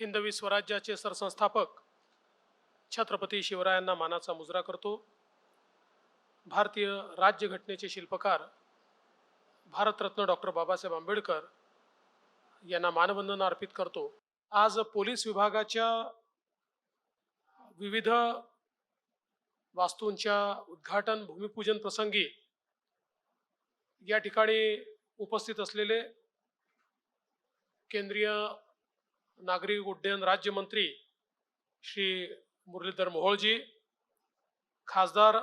हिंदवी स्वराज्याचे सरसंस्थापक छत्रपती शिवरायांना मानाचा मुजरा करतो. भारतीय राज्यघटनेचे शिल्पकार भारतरत्न डॉक्टर बाबासाहेब आंबेडकर यांना मानवंदना अर्पित करतो. आज पोलीस विभागाच्या विविध वास्तूंच्या उद्घाटन भूमिपूजन प्रसंगी या ठिकाणी उपस्थित असलेले केंद्रीय नागरी उड्डयन राज्यमंत्री श्री मुरलीधर मोहोळजी खासदार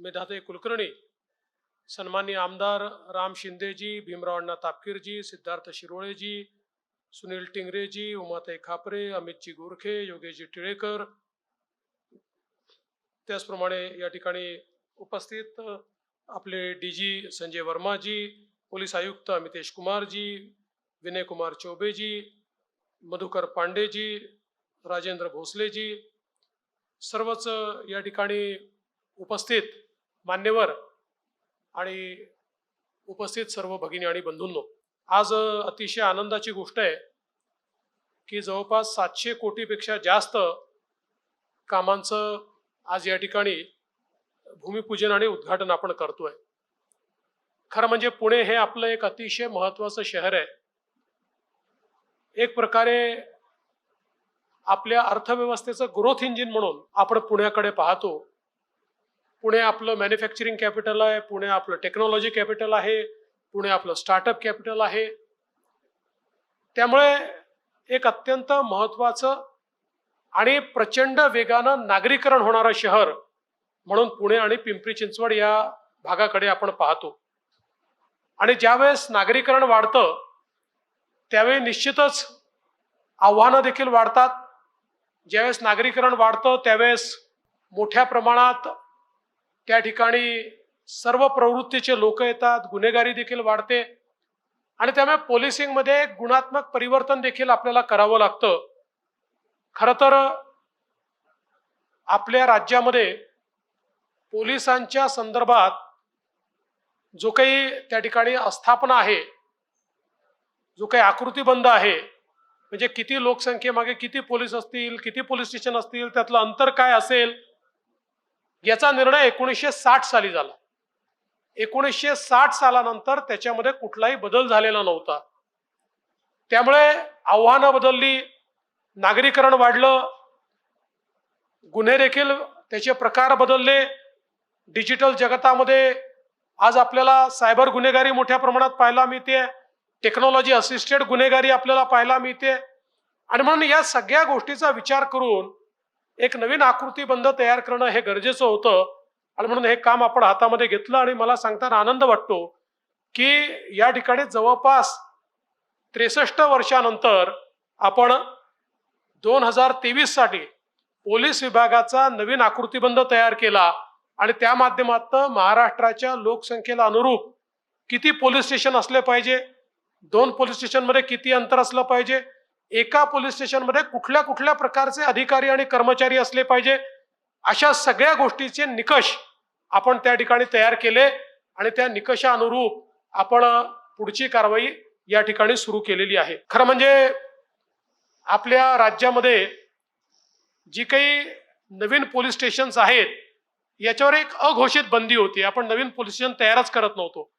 मेधाताई कुलकर्णी सन्मान्य आमदार राम शिंदेजी भीमराव अण्णा तापकीरजी सिद्धार्थ शिरोळेजी सुनील टिंगरेजी उमाताई खापरे अमितजी गोरखे योगेशजी टिळेकर त्याचप्रमाणे या ठिकाणी उपस्थित आपले D G Sanjay Vermaji police आयुक्त अमितेश कुमारजी विनय कुमार चौबेजी मधुकर पांडेजी राजेंद्र भोसलेजी सर्वच या ठिकाणी उपस्थित मान्यवर आणि उपस्थित सर्व भगिनी आणि बंधूंनो आज अतिशय आनंदाची गोष्ट आहे की जवळपास सातशे कोटीपेक्षा जास्त कामांचं आज या ठिकाणी भूमिपूजन आणि उद्घाटन आपण करतोय. खरं म्हणजे पुणे हे आपलं एक अतिशय महत्वाचं शहर आहे. एक प्रकारे आपल्या अर्थव्यवस्थेचं ग्रोथ इंजिन म्हणून आपण पुण्याकडे पाहतो. पुणे आपलं मॅन्युफॅक्चरिंग कॅपिटल आहे पुणे आपलं टेक्नॉलॉजी कॅपिटल आहे पुणे आपलं स्टार्टअप कॅपिटल आहे. त्यामुळे एक अत्यंत महत्वाचं आणि प्रचंड वेगानं नागरीकरण होणारं शहर म्हणून पुणे आणि पिंपरी चिंचवड या भागाकडे आपण पाहतो. आणि ज्यावेळेस नागरीकरण वाढतं त्यावेळी निश्चितच आव्हानं देखील वाढतात. ज्यावेळेस नागरीकरण वाढतं त्यावेळेस मोठ्या प्रमाणात त्या ठिकाणी सर्व प्रवृत्तीचे लोक येतात गुन्हेगारी देखील वाढते. आणि त्यामुळे पोलिसिंगमध्ये गुणात्मक परिवर्तन देखील आपल्याला करावं लागतं. खरं तर आपल्या राज्यामध्ये पोलिसांच्या संदर्भात जो काही त्या ठिकाणी आस्थापना आहे जो काही आकृतीबंध आहे म्हणजे किती लोकसंख्येमागे किती पोलीस असतील किती पोलीस स्टेशन असतील त्यातलं अंतर काय असेल याचा निर्णय एकोणीसशे साठ साली झाला. एकोणीसशे साठ सालानंतर त्याच्यामध्ये कुठलाही बदल झालेला नव्हता. त्यामुळे आव्हानं बदलली नागरीकरण वाढलं गुन्हे देखील त्याचे प्रकार बदलले. डिजिटल जगतामध्ये आज आपल्याला सायबर गुन्हेगारी मोठ्या प्रमाणात पाहायला मिळते टेक्नॉलॉजी असिस्टेड गुन्हेगारी आपल्याला पाहायला मिळते. आणि म्हणून या सगळ्या गोष्टीचा विचार करून एक नवीन आकृतीबंध तयार करणं हे गरजेचं होतं. आणि म्हणून हे काम आपण हातामध्ये घेतलं आणि मला सांगताना आनंद वाटतो की या ठिकाणी जवळपास त्रेसष्ट वर्षानंतर आपण दोन हजार तेवीससाठी पोलीस विभागाचा नवीन आकृतीबंध तयार केला. आणि त्या माध्यमातून महाराष्ट्राच्या लोकसंख्येला अनुरूप किती पोलीस स्टेशन असले पाहिजे दोन पोलीस स्टेशनमध्ये किती अंतर असलं पाहिजे? एका पोलीस स्टेशनमध्ये कुठल्या कुठल्या प्रकारचे अधिकारी आणि कर्मचारी असले पाहिजे? अशा सगळ्या गोष्टीचे निकष आपण त्या ठिकाणी तयार केले आणि त्या निकषानुरूप आपण पुढची कारवाई या ठिकाणी सुरू केलेली आहे. खरं म्हणजे आपल्या राज्यामध्ये जी काही नवीन पोलीस स्टेशन्स आहेत याच्यावर एक अघोषित बंदी होती. आपण नवीन पोलीस स्टेशन तयारच करत नव्हतो.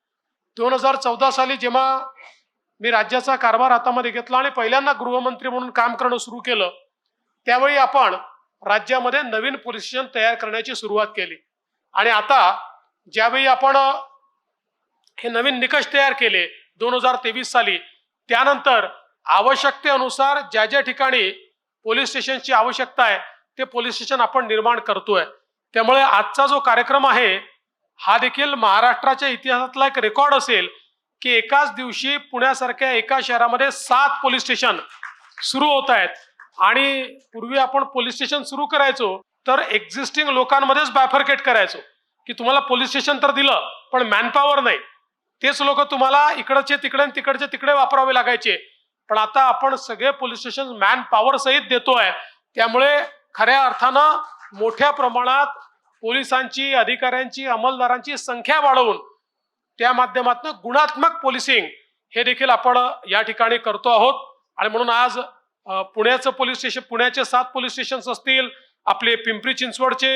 दोन हजार चौदा साली जेव्हा मी राज्याचा कारभार हातामध्ये घेतला आणि पहिल्यांदा गृहमंत्री म्हणून काम करणं सुरू केलं. त्यावेळी आपण राज्यामध्ये नवीन पोलीस स्टेशन तयार करण्याची सुरुवात केली. आणि आता ज्यावेळी आपण हे नवीन निकष तयार केले दोन हजार तेवीस साली त्यानंतर आवश्यकतेनुसार ज्या ज्या ठिकाणी पोलीस स्टेशनची आवश्यकता आहे ते पोलीस स्टेशन आपण निर्माण करतोय. त्यामुळे आजचा जो कार्यक्रम आहे हा देखील महाराष्ट्राच्या इतिहासातला एक रेकॉर्ड असेल. की एकाच दिवशी पुण्यासारख्या एका शहरामध्ये सात पोलीस स्टेशन सुरू होत आहेत. आणि पूर्वी आपण पोलीस स्टेशन सुरू करायचो तर एक्झिस्टिंग लोकांमध्येच बायफर्केट करायचो. की तुम्हाला पोलीस स्टेशन तर दिलं पण मॅनपॉवर नाही. तेच लोक तुम्हाला इकडचे तिकडे आणि तिकडचे तिकडे वापरावे लागायचे. पण आता आपण सगळे पोलीस स्टेशन मॅन पॉवर सहित देतोय. त्यामुळे खऱ्या अर्थानं मोठ्या प्रमाणात पोलिसांची अधिकाऱ्यांची अंमलदारांची संख्या वाढवून त्या माध्यमातून गुणात्मक पोलिसिंग हे देखील आपण या ठिकाणी करतो आहोत. आणि म्हणून आज पुण्याचं पोलीस स्टेशन पुण्याचे सात पोलीस स्टेशन्स असतील आपले पिंपरी चिंचवडचे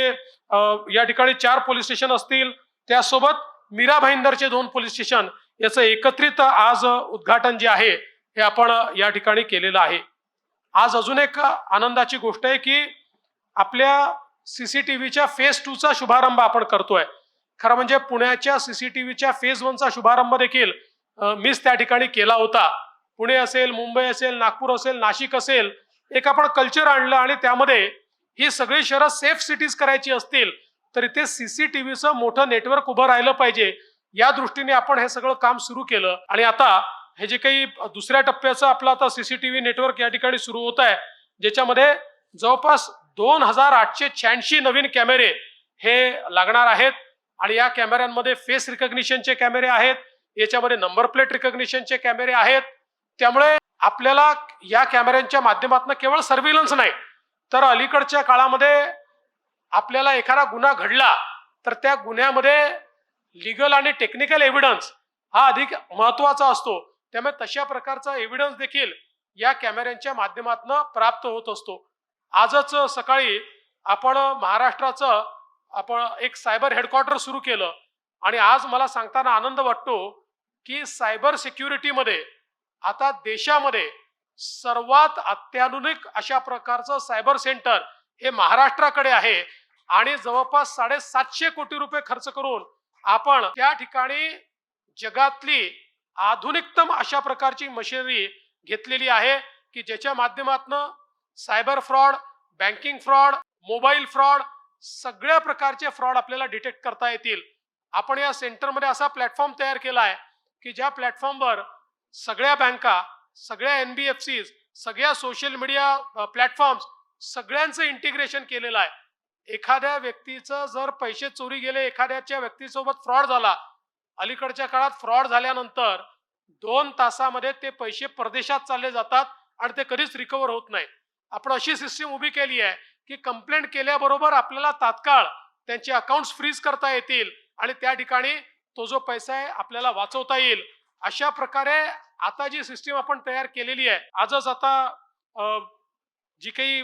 या ठिकाणी चार पोलीस स्टेशन असतील. त्यासोबत मीरा भाईंदरचे दोन पोलीस स्टेशन याचं एकत्रित आज उद्घाटन जे आहे हे आपण या ठिकाणी केलेलं आहे. आज अजून एक आनंदाची गोष्ट आहे की आपल्या सीसीटीव्हीच्या फेस टूचा शुभारंभ आपण करतोय. खरं म्हणजे पुण्याच्या सीसीटीव्हीच्या फेज वनचा शुभारंभ देखील मीच त्या ठिकाणी केला होता. पुणे असेल मुंबई असेल नागपूर असेल नाशिक असेल एक आपण कल्चर आणलं आणि त्यामध्ये ही सगळी शहरं सेफ सिटीज करायची असतील तर इथे सीसीटीव्हीचं मोठं नेटवर्क उभं राहिलं पाहिजे. या दृष्टीने आपण हे सगळं काम सुरू केलं. आणि आता हे जे काही दुसऱ्या टप्प्याचं आपलं आता सीसीटीव्ही नेटवर्क या ठिकाणी सुरू होत आहे ज्याच्यामध्ये जवळपास दोन हजार आठशे शहाऐंशी नवीन कॅमेरे हे लागणार आहेत. आणि या कॅमेऱ्यांमध्ये फेस रिकग्निशनचे कॅमेरे आहेत याच्यामध्ये नंबर प्लेट रिकग्निशनचे कॅमेरे आहेत. त्यामुळे आपल्याला या कॅमेऱ्यांच्या माध्यमातून केवळ सर्व्हिलन्स नाही तर अलीकडच्या काळामध्ये आपल्याला एखादा गुन्हा घडला तर त्या गुन्ह्यामध्ये लिगल आणि टेक्निकल एव्हिडन्स हा अधिक महत्त्वाचा असतो. त्यामुळे तशा प्रकारचा एव्हिडन्स देखील या कॅमेऱ्यांच्या माध्यमातून प्राप्त होत असतो. आजच सकाळी आपण महाराष्ट्राचं आपण एक सायबर हेडक्वार्टर सुरू केलं. आणि आज मला सांगताना आनंद वाटतो की सायबर सिक्युरिटीमध्ये आता देशामध्ये सर्वात अत्याधुनिक अशा प्रकारचं सायबर सेंटर हे महाराष्ट्राकडे आहे. आणि जवळपास साडेसातशे कोटी रुपये खर्च करून आपण त्या ठिकाणी जगातली आधुनिकतम अशा प्रकारची मशिनरी घेतलेली आहे की ज्याच्या माध्यमातून cyber fraud banking fraud mobile fraud सगळ्या प्रकारचे फ्रॉड आपल्याला डिटेक्ट करता येतील. आपण या सेंटरमध्ये असा प्लॅटफॉर्म तयार केला आहे की ज्या प्लॅटफॉर्मवर सगळ्या बँका सगळ्या एन बी एफ सीज सगळ्या सोशल मीडिया प्लॅटफॉर्म्स सगळ्यांचं इंटिग्रेशन केलेलं आहे. एखाद्या व्यक्तीचं जर पैसे चोरी गेले एखाद्याच्या व्यक्तीसोबत फ्रॉड झाला अलीकडच्या काळात फ्रॉड झाल्यानंतर दोन तासामध्ये ते पैसे परदेशात चालले जातात आणि ते कधीच रिकवर होत नाही आपण अशी सिस्टीम उभी केली आहे की कंप्लेंट केल्याबरोबर आपल्याला तात्काळ त्यांचे अकाउंट्स फ्रीज करता येतील आणि त्या ठिकाणी तो जो पैसा आहे आपल्याला वाचवता येईल. अशा प्रकारे आता जी सिस्टीम आपण तयार केलेली आहे आजच आता जी काही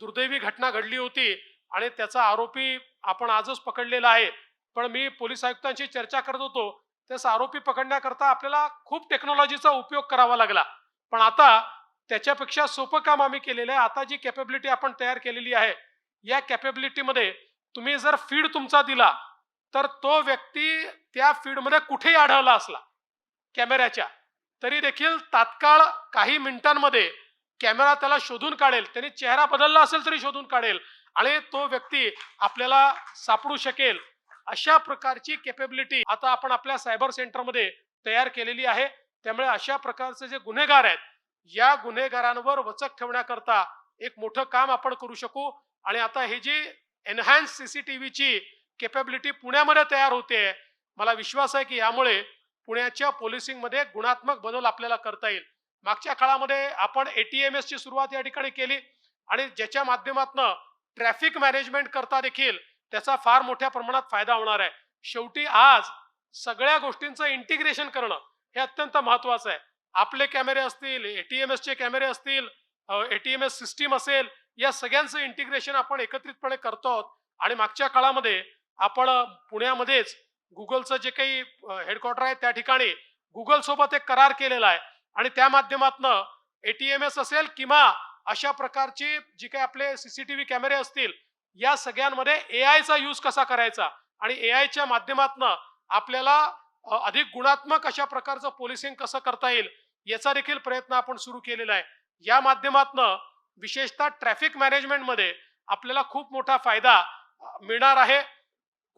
दुर्दैवी घटना घडली होती आणि त्याचा आरोपी आपण आजच पकडलेला आहे. पण मी पोलीस आयुक्तांशी चर्चा करत होतो. त्याचा आरोपी पकडण्याकरता आपल्याला खूप टेक्नॉलॉजीचा उपयोग करावा लागला. पण आता त्याच्यापेक्षा सोपं काम आम्ही केलेलं आहे. आता जी कॅपेबिलिटी आपण तयार केलेली आहे या कॅपेबिलिटीमध्ये तुम्ही जर फीड तुमचा दिला तर तो व्यक्ती त्या फीडमध्ये कुठेही आढळला असला कॅमेऱ्याच्या तरी देखील तात्काळ काही मिनिटांमध्ये कॅमेरा त्याला शोधून काढेल. त्याने चेहरा बदलला असेल तरी शोधून काढेल आणि तो व्यक्ती आपल्याला सापडू शकेल. अशा प्रकारची कॅपेबिलिटी आता आपण आपल्या सायबर सेंटरमध्ये तयार केलेली आहे. त्यामुळे अशा प्रकारचे जे गुन्हेगार आहेत या गुन्हेगारांवर वचक ठेवण्याकरता एक मोठं काम आपण करू शकू. आणि आता हे जी एनहॅन्स सीसीटीव्हीची केपेबिलिटी पुण्यामध्ये तयार होते मला विश्वास आहे की यामुळे पुण्याच्या पोलिसिंगमध्ये गुणात्मक बदल आपल्याला करता येईल. मागच्या काळामध्ये आपण एटीएम एसची सुरुवात या ठिकाणी केली आणि ज्याच्या माध्यमातून ट्रॅफिक मॅनेजमेंट करता देखील त्याचा फार मोठ्या प्रमाणात फायदा होणार आहे. शेवटी आज सगळ्या गोष्टींचं इंटिग्रेशन करणं हे अत्यंत महत्वाचं आहे. आपले कॅमेरे असतील एटीएमएस चे कॅमेरे असतील एटीएमएस सिस्टीम असेल या सगळ्यांचं इंटिग्रेशन आपण एकत्रितपणे करतो आहोत. आणि मागच्या काळामध्ये आपण पुण्यामध्येच गुगलचं जे काही हेडक्वार्टर आहे त्या ठिकाणी गुगल सोबत एक करार केलेला आहे. आणि त्या माध्यमातनं एटीएमएस असेल किंवा अशा प्रकारची जी काही आपले सीसीटीव्ही कॅमेरे असतील या सगळ्यांमध्ये ए आयचा यूज कसा करायचा? आणि ए आयच्या माध्यमातनं आपल्याला अधिक गुणात्मक अशा प्रकारचं पोलिसिंग कसं करता येईल याचा देखील प्रयत्न आपण सुरू केलेला आहे. या माध्यमातनं विशेषतः ट्रॅफिक मॅनेजमेंटमध्ये आपल्याला खूप मोठा फायदा मिळणार आहे.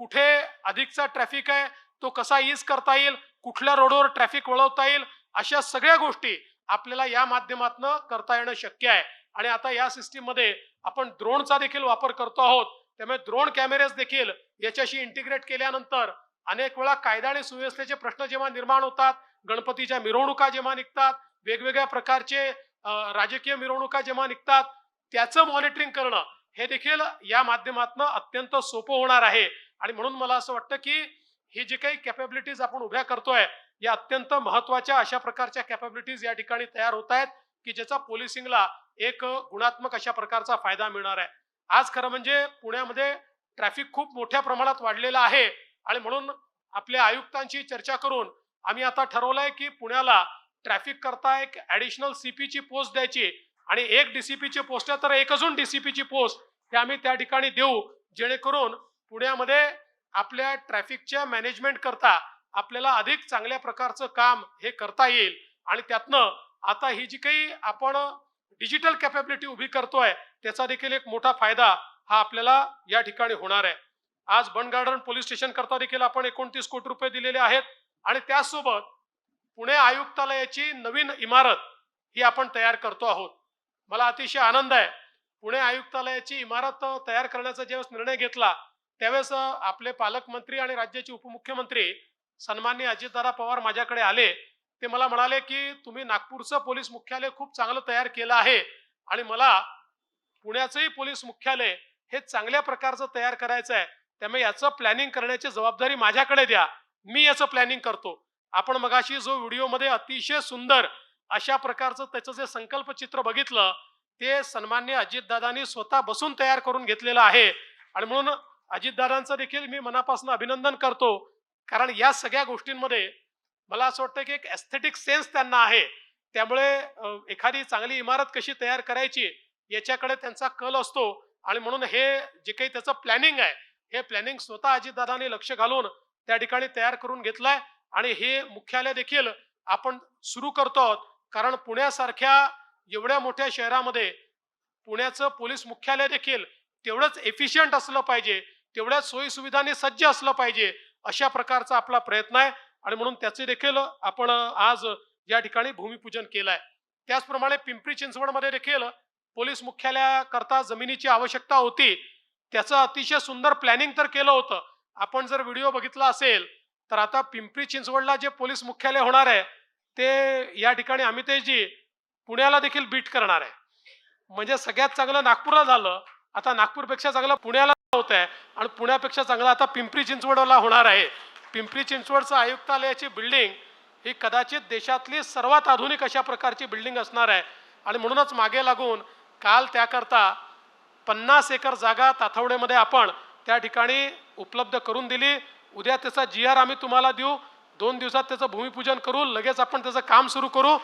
कुठे अधिकचा ट्रॅफिक आहे तो कसा ईज करता येईल कुठल्या रोडवर ट्रॅफिक वळवता येईल अशा सगळ्या गोष्टी आपल्याला या माध्यमातून करता येणं शक्य आहे. आणि आता या सिस्टीममध्ये आपण ड्रोनचा देखील वापर करतो आहोत. त्यामुळे ड्रोन कॅमेरेज देखील याच्याशी इंटिग्रेट केल्यानंतर अनेक वेळा कायदा आणि सुव्यवस्थेचे प्रश्न जेव्हा निर्माण होतात गणपतीच्या मिरवणुका जेव्हा निघतात वेगवेगळ्या प्रकारचे राजकीय मिरवणुका जेव्हा निघतात त्याचं मॉनिटरिंग करणं हे देखील या माध्यमातून अत्यंत सोपं होणार आहे. आणि म्हणून मला असं वाटतं की ही जी काही कॅपॅबिलिटीज आपण उभ्या करतोय या अत्यंत महत्त्वाच्या अशा प्रकारच्या कॅपॅबिलिटीज या ठिकाणी तयार होत आहेत की ज्याचा पोलिसिंगला एक गुणात्मक अशा प्रकारचा फायदा मिळणार आहे. आज खरं म्हणजे पुण्यामध्ये ट्रॅफिक खूप मोठ्या प्रमाणात वाढलेलं आहे. आणि म्हणून आपल्या आयुक्तांशी चर्चा करून आम्ही आता ठरवलंय की पुण्याला ट्रॅफिक करता एक ऍडिशनल सीपीची पोस्ट द्यायची आणि एक डीसीपीची पोस्ट आहे तर एक अजून डीसीपीची पोस्ट हे आम्ही त्या ठिकाणी देऊ जेणेकरून पुण्यामध्ये आपल्या ट्रॅफिकच्या मॅनेजमेंट करता आपल्याला अधिक चांगल्या प्रकारचं काम हे करता येईल. आणि त्यातनं आता ही जी काही आपण डिजिटल कॅपॅबिलिटी उभी करतोय त्याचा देखील एक मोठा फायदा हा आपल्याला या ठिकाणी होणार आहे. आज बंड गार्डन पोलीस स्टेशन करता देखील आपण एकोणतीस कोटी रुपये दिलेले आहेत. आणि त्याचसोबत पुणे आयुक्तालयाची नवीन इमारत ही आपण तयार करतो आहोत. मला अतिशय आनंद आहे. पुणे आयुक्तालयाची इमारत तयार करण्याचा ज्यावेळेस निर्णय घेतला त्यावेळेस आपले पालकमंत्री आणि राज्याचे उपमुख्यमंत्री सन्माननीय अजितदादा पवार माझ्याकडे आले. ते मला म्हणाले की तुम्ही नागपूरचं पोलीस मुख्यालय खूप चांगलं तयार केलं आहे आणि मला पुण्याचंही पोलीस मुख्यालय हे चांगल्या प्रकारचं तयार करायचं आहे त्यामुळे याचं प्लॅनिंग करण्याची जबाबदारी माझ्याकडे द्या. मी याचं प्लॅनिंग करतो. आपण मगाशी जो व्हिडिओमध्ये अतिशय सुंदर अशा प्रकारचं त्याचं जे संकल्पचित्र बघितलं ते सन्मान्य अजितदादांनी स्वतः बसून तयार करून घेतलेलं आहे. आणि म्हणून अजितदादांचं देखील मी मनापासून अभिनंदन करतो. कारण या सगळ्या गोष्टींमध्ये मला असं वाटतं की एक एस्थेटिक सेन्स त्यांना आहे. त्यामुळे एखादी चांगली इमारत कशी तयार करायची याच्याकडे त्यांचा कल असतो. आणि म्हणून हे जे काही त्याचं प्लॅनिंग आहे हे प्लॅनिंग स्वतः अजितदादांनी लक्ष घालून त्या ठिकाणी तयार करून घेतलंय आणि हे मुख्यालय देखील आपण सुरू करतो आहोत. कारण पुण्यासारख्या एवढ्या मोठ्या शहरामध्ये पुण्याचं पोलीस मुख्यालय देखील तेवढंच एफिशियंट असलं पाहिजे तेवढ्याच सोयी सुविधांनी सज्ज असलं पाहिजे अशा प्रकारचा आपला प्रयत्न आहे. आणि म्हणून त्याचे देखील आपण आज या ठिकाणी भूमिपूजन आहे त्याचप्रमाणे पिंपरी चिंचवडमध्ये देखील पोलीस मुख्यालयाकरता जमिनीची आवश्यकता होती. त्याचं अतिशय सुंदर प्लॅनिंग तर केलं होतं. आपण जर व्हिडिओ बघितला असेल तर आता पिंपरी चिंचवडला जे पोलीस मुख्यालय होणार आहे ते या ठिकाणी अमितेशजी पुण्याला देखील बीट करणार आहे. म्हणजे सगळ्यात चांगलं नागपूरला झालं. आता नागपूरपेक्षा चांगलं पुण्याला होत आहे. आणि पुण्यापेक्षा चांगलं आता पिंपरी चिंचवडला होणार आहे. पिंपरी चिंचवडचं आयुक्तालयाची बिल्डिंग ही कदाचित देशातली सर्वात आधुनिक अशा प्रकारची बिल्डिंग असणार आहे. आणि म्हणूनच मागे लागून काल त्याकरता पन्नास एकर जागा ताथवडेमध्ये आपण त्या ठिकाणी उपलब्ध करून दिली. उद्या त्याचा जी आर आम्ही तुम्हाला देऊ. दोन दिवसात त्याचं भूमिपूजन करू. लगेच आपण त्याचं काम सुरू करू.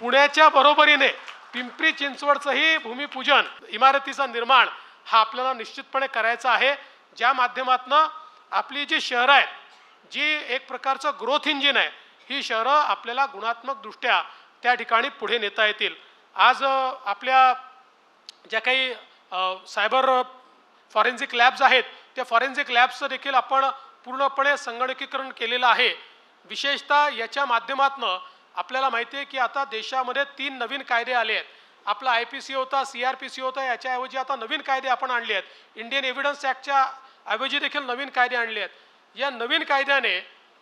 पुण्याच्या बरोबरीने पिंपरी चिंचवडचंही भूमिपूजन इमारतीचं निर्माण हा आपल्याला निश्चितपणे करायचा आहे. ज्या माध्यमातनं आपली जी शहरं आहेत जी एक प्रकारचं ग्रोथ इंजिन आहे ही शहरं आपल्याला गुणात्मकदृष्ट्या त्या ठिकाणी पुढे नेता येतील. आज आपल्या ज्या काही सायबर फॉरेन्सिक लॅब्स आहेत. त्या फॉरेन्सिक लॅब्सचं देखील आपण पूर्णपणे संगणकीकरण केलेलं आहे. विशेषतः याच्या माध्यमातनं आपल्याला माहिती आहे की आता देशामध्ये तीन नवीन कायदे आले आहेत. आपला आय पी सी होता सी आर पी सी होता याच्याऐवजी आता नवीन कायदे आपण आणले आहेत. इंडियन एव्हिडन्स ॲक्टच्या ऐवजी देखील नवीन कायदे आणले आहेत. या नवीन कायद्याने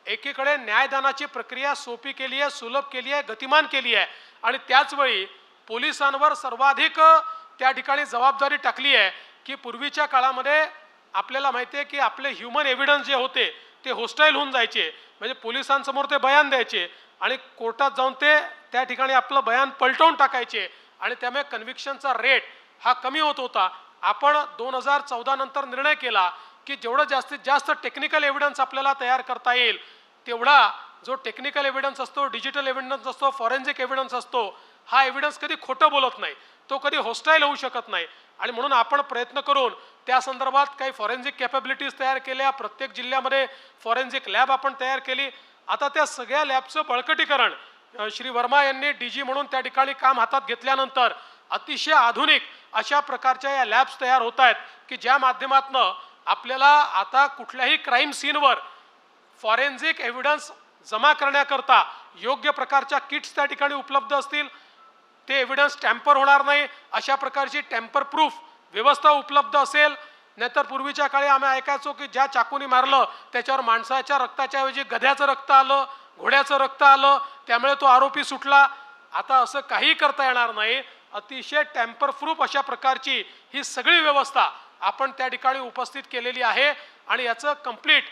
एकीकडे न्यायदानाची प्रक्रिया सोपी केली आहे सुलभ केली आहे गतिमान केली आहे. आणि त्याचवेळी पोलिसांवर सर्वाधिक त्या ठिकाणी जबाबदारी टाकली आहे की पूर्वीच्या काळामध्ये आपल्याला माहिती आहे की आपले ह्युमन एव्हिडन्स जे होते ते होस्टाईल होऊन जायचे. म्हणजे पोलिसांसमोर ते बयान द्यायचे आणि कोर्टात जाऊन ते त्या ठिकाणी आपलं बयान पलटवून टाकायचे आणि त्यामुळे कन्व्हिक्शनचा रेट हा कमी होत होता. आपण दोन हजार चौदा नंतर निर्णय केला की जेवढं जास्तीत जास्त टेक्निकल एव्हिडन्स आपल्याला तयार करता येईल तेवढा जो टेक्निकल एव्हिडन्स असतो डिजिटल एव्हिडन्स असतो फॉरेन्सिक एव्हिडन्स असतो हा एव्हिडन्स कधी खोटं बोलत नाही. तो कधी होस्टाईल होऊ शकत नाही. आणि म्हणून आपण प्रयत्न करून त्या संदर्भात काही फॉरेन्सिक कॅपॅबिलिटीज तयार केल्या. प्रत्येक जिल्ह्यामध्ये फॉरेन्सिक लॅब आपण तयार केली. आता त्या सगळ्या लॅबचं बळकटीकरण श्री वर्मा यांनी डी जी म्हणून त्या ठिकाणी काम हातात घेतल्यानंतर अतिशय आधुनिक अशा प्रकारच्या या लॅब्स तयार होत आहेत की ज्या माध्यमातनं आपल्याला आता कुठल्याही क्राईम सीनवर फॉरेन्सिक एव्हिडन्स जमा करण्याकरता योग्य प्रकारच्या किट्स त्या ठिकाणी उपलब्ध असतील. ते एव्हिडन्स टॅम्पर होणार नाही. अशा प्रकारची टॅम्पर प्रूफ व्यवस्था उपलब्ध असेल. नाहीतर पूर्वीच्या काळी आम्ही ऐकायचो की ज्या चाकूने मारलं त्याच्यावर माणसाच्या रक्ताच्या ऐवजी गध्याचं रक्त आलं घोड्याचं रक्त आलं त्यामुळे तो आरोपी सुटला. आता असं काही करता येणार नाही. अतिशय टॅम्पर प्रूफ अशा प्रकारची ही सगळी व्यवस्था आपण त्या ठिकाणी उपस्थित केलेली आहे. आणि याचं कंप्लीट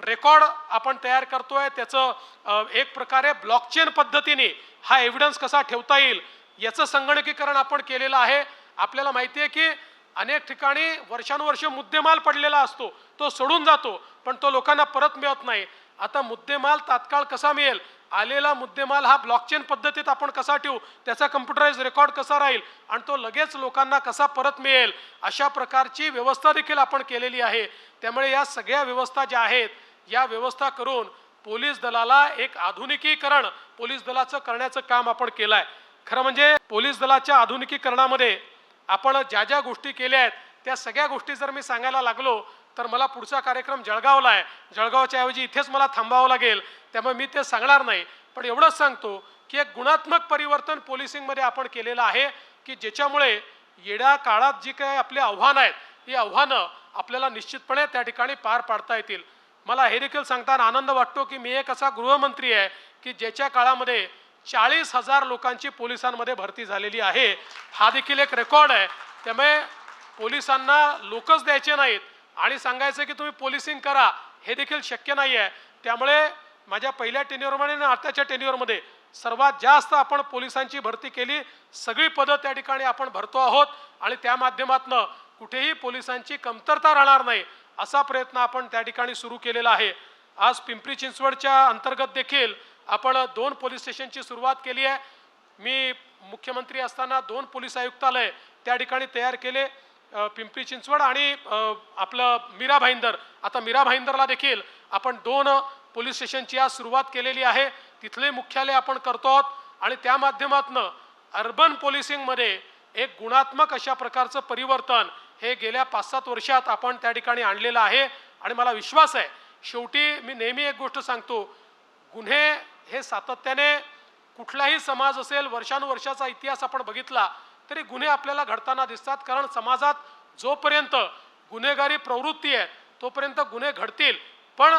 रेकॉर्ड आपण तयार करतोय. त्याचं एक प्रकारे ब्लॉकचेन पद्धतीने हा एव्हिडन्स कसा ठेवता येईल याचं संगणकीकरण आपण केलेलं आहे. आपल्याला माहिती आहे की अनेक ठिकाणी वर्षानुवर्ष मुद्देमाल पडलेला असतो. तो सोडून जातो पण तो लोकांना परत मिळत नाही. आता मुद्देमाल तात्काळ कसा मिळेल? आलेला मुद्देमाल हा ब्लॉकचेन पद्धतीत आपण कसा ठेवू? त्याचा कम्प्युटराइज रेकॉर्ड कसा राहील? आणि तो लगेच लोकांना कसा परत मिळेल? अशा प्रकारची व्यवस्था देखील आपण केलेली आहे. त्यामुळे या सगळ्या व्यवस्था ज्या आहेत या व्यवस्था करून पोलीस दलाला एक आधुनिकीकरण पोलीस दलाचं करण्याचं काम आपण केलं आहे खरं म्हणजे पोलीस दलाच्या आधुनिकीकरणामध्ये आपण ज्या ज्या गोष्टी केल्या आहेत त्या सगळ्या गोष्टी जर मी सांगायला लागलो तर मला पुढचा कार्यक्रम जळगावला आहे. जळगावच्या ऐवजी इथेच मला थांबावं लागेल. त्यामुळे मी ते सांगणार नाही. पण एवढंच सांगतो की एक गुणात्मक परिवर्तन पोलिसिंगमध्ये आपण केलेलं आहे की ज्याच्यामुळे येड्या काळात जी काही आपली आव्हानं आहेत ही आव्हानं आपल्याला निश्चितपणे त्या ठिकाणी पार पाडता येतील. मला हे देखील सांगताना आनंद वाटतो की मी एक असा गृहमंत्री आहे की ज्याच्या काळामध्ये चाळीस हजार लोकांची पोलिसांमध्ये भरती झालेली आहे. हा देखील एक रेकॉर्ड आहे. त्यामुळे पोलिसांना लोकच द्यायचे नाहीत. आणि सांगायचं की तुम्ही पोलिसिंग करा हे देखील शक्य नाही आहे त्यामुळे माझ्या पहिल्या टेन्युअरमध्ये आणि आताच्या टेन्युअरमध्ये सर्वात जास्त आपण पोलिसांची भरती केली. सगळी पदं त्या ठिकाणी आपण भरतो आहोत. आणि त्या माध्यमातनं कुठेही पोलिसांची कमतरता राहणार नाही असा प्रयत्न आपण त्या ठिकाणी सुरू केलेला आहे. आज पिंपरी चिंचवडच्या अंतर्गत देखील आपण दोन पोलीस स्टेशनची सुरुवात केली आहे. मी मुख्यमंत्री असताना दोन पोलीस आयुक्तालय त्या ठिकाणी तयार केले पिंपरी चिंचवड आणि आपलं मीरा भाईंदर. आता मीरा भाईंदरला देखील आपण दोन पोलीस स्टेशनची आज सुरुवात केलेली आहे. तिथले मुख्यालय आपण करतो आहोत आणि त्या माध्यमातनं अर्बन पोलिसिंगमध्ये एक गुणात्मक अशा प्रकारचं परिवर्तन हे गेल्या पाच सात वर्षात आपण त्या ठिकाणी आणलेलं आहे. आणि मला विश्वास आहे शेवटी मी नेहमी एक गोष्ट सांगतो गुन्हे हे सातत्याने कुठलाही समाज असेल वर्षानुवर्षाचा इतिहास आपण बघितला तरी गुन्हे आपल्याला घडताना दिसतात. कारण समाजात जोपर्यंत गुन्हेगारी प्रवृत्ती आहे तोपर्यंत गुन्हे घडतील. पण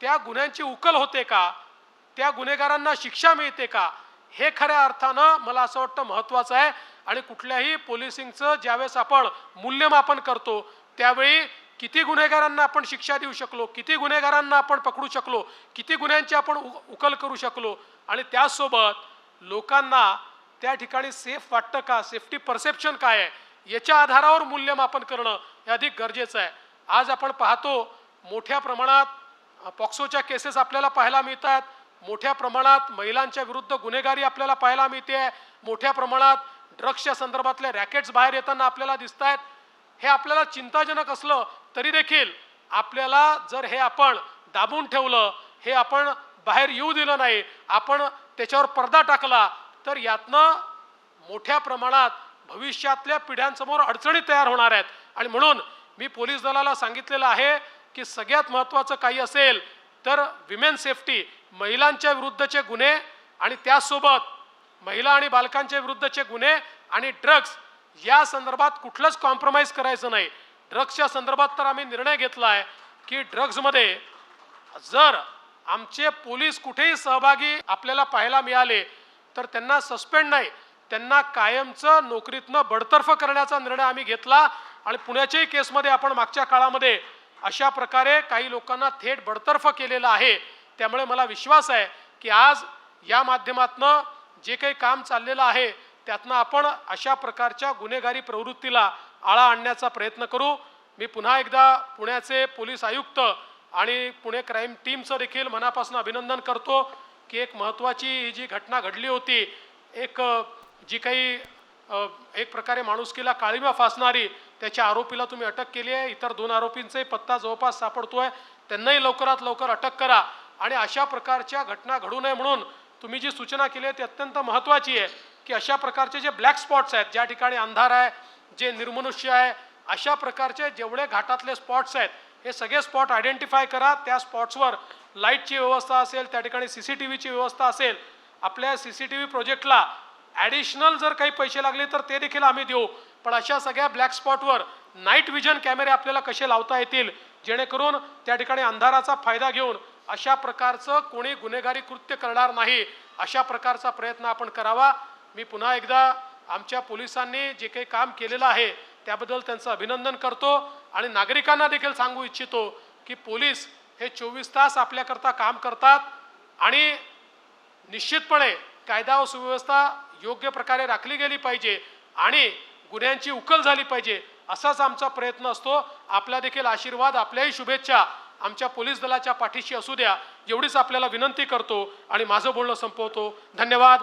त्या गुन्ह्यांची उकल होते का? त्या गुन्हेगारांना शिक्षा मिळते का? हे खऱ्या अर्थानं मला असं वाटतं महत्त्वाचं आहे. आणि कुठल्याही पोलिसिंगचं ज्यावेळेस आपण मूल्यमापन करतो त्यावेळी किती गुन्हेगारांना आपण शिक्षा देऊ शकलो किती गुन्हेगारांना आपण पकडू शकलो किती गुन्ह्यांची आपण उकल करू शकलो आणि त्याचसोबत लोकांना त्या ठिकाणी सेफ वाटतं का सेफ्टी परसेप्शन काय आहे याच्या आधारावर मूल्यमापन करणं हे अधिक गरजेचं आहे. आज आपण पाहतो मोठ्या प्रमाणात पॉक्सोच्या केसेस आपल्याला पाहायला मिळतात मोठ्या प्रमाणात महिलांच्या विरुद्ध गुन्हेगारी आपल्याला पाहायला मिळते मोठ्या प्रमाणात ड्रग्सच्या संदर्भातले रॅकेट्स बाहेर येताना आपल्याला दिसत आहेत हे आपल्याला चिंताजनक असलं तरी देखील आपल्याला जर हे आपण दाबून ठेवलं हे आपण बाहेर येऊ दिलं नाही आपण त्याच्यावर पडदा टाकला तर यातनं मोठ्या प्रमाणात भविष्यातल्या पिढ्यांसमोर अडचणी तयार होणार आहेत. आणि म्हणून मी पोलीस दलाला सांगितलेलं आहे की सगळ्यात महत्त्वाचं काही असेल तर विमेन सेफ्टी महिलांच्या विरुद्धचे गुन्हे आणि त्याचसोबत महिला आणि बालकांच्या विरुद्धचे गुन्हे आणि ड्रग्ज या संदर्भात कुठलंच कॉम्प्रोमाइज करायचं नाही. ड्रग्सच्या संदर्भात तर आम्ही निर्णय घेतला आहे की ड्रग्जमध्ये जर आमचे पोलीस कुठेही सहभागी आपल्याला पाहायला मिळाले तर त्यांना सस्पेंड नाही. त्यांना कायमचं नोकरीतनं बडतर्फ करण्याचा निर्णय आम्ही घेतला आणि पुण्याच्याही केसमध्ये आपण मागच्या काळामध्ये अशा प्रकारे काही लोकांना थेट बडतर्फ केलेलं आहे. त्यामुळे मला विश्वास आहे की आज या माध्यमातनं जे काही काम चाललेलं आहे त्यातनं आपण अशा प्रकारच्या गुन्हेगारी प्रवृत्तीला आळा आणण्याचा प्रयत्न करू. मी पुन्हा एकदा पुण्याचे पोलीस आयुक्त आणि पुणे क्राईम टीमचं देखील मनापासून अभिनंदन करतो की एक महत्त्वाची ही जी घटना घडली होती एक जी काही एक प्रकारे माणुसकीला काळीमा फासणारी त्याच्या आरोपीला तुम्ही अटक केली आहे. इतर दोन आरोपींचाही पत्ता जवळपास सापडतोय. त्यांनाही लवकरात लवकर अटक करा आणि अशा प्रकारच्या घटना घडू नये म्हणून तुम्ही जी सूचना केली आहे ती अत्यंत महत्त्वाची आहे. की अशा प्रकारचे जे ब्लॅक स्पॉट्स आहेत ज्या ठिकाणी अंधार आहे जे निर्मनुष्य आहे अशा प्रकारचे जेवढे घाटातले स्पॉट्स आहेत हे सगळे स्पॉट आयडेंटिफाय करा. त्या स्पॉट्सवर लाईटची व्यवस्था असेल त्या ठिकाणी सी सी टी व्हीची व्यवस्था असेल आपल्या सी सी टी व्ही प्रोजेक्टला ॲडिशनल जर काही पैसे लागले तर ते देखील आम्ही देऊ. पण अशा सगळ्या ब्लॅक स्पॉटवर नाईट विजन कॅमेरे आपल्याला कसे लावता येतील जेणेकरून त्या ठिकाणी अंधाराचा फायदा घेऊन अशा प्रकारचं कोणी गुन्हेगारी कृत्य करणार नाही अशा प्रकारचा प्रयत्न आपण करावा. मी पुन्हा एकदा आमच्या पोलिसांनी जे काही काम केलेलं आहे त्याबद्दल त्यांचं अभिनंदन करतो आणि नागरिकांना देखील सांगू इच्छितो की पोलीस हे चोवीस तास आपल्याकरता काम करतात आणि निश्चितपणे कायदा व सुव्यवस्था योग्य प्रकारे राखली गेली पाहिजे आणि गुन्ह्यांची उकल झाली पाहिजे असाच आमचा प्रयत्न असतो. आपला देखील आशीर्वाद आपल्याही शुभेच्छा आमच्या पोलीस दलाच्या पाठीशी असू द्या. एवढीच आपल्याला विनंती करतो आणि माझं बोलणं संपवतो. धन्यवाद.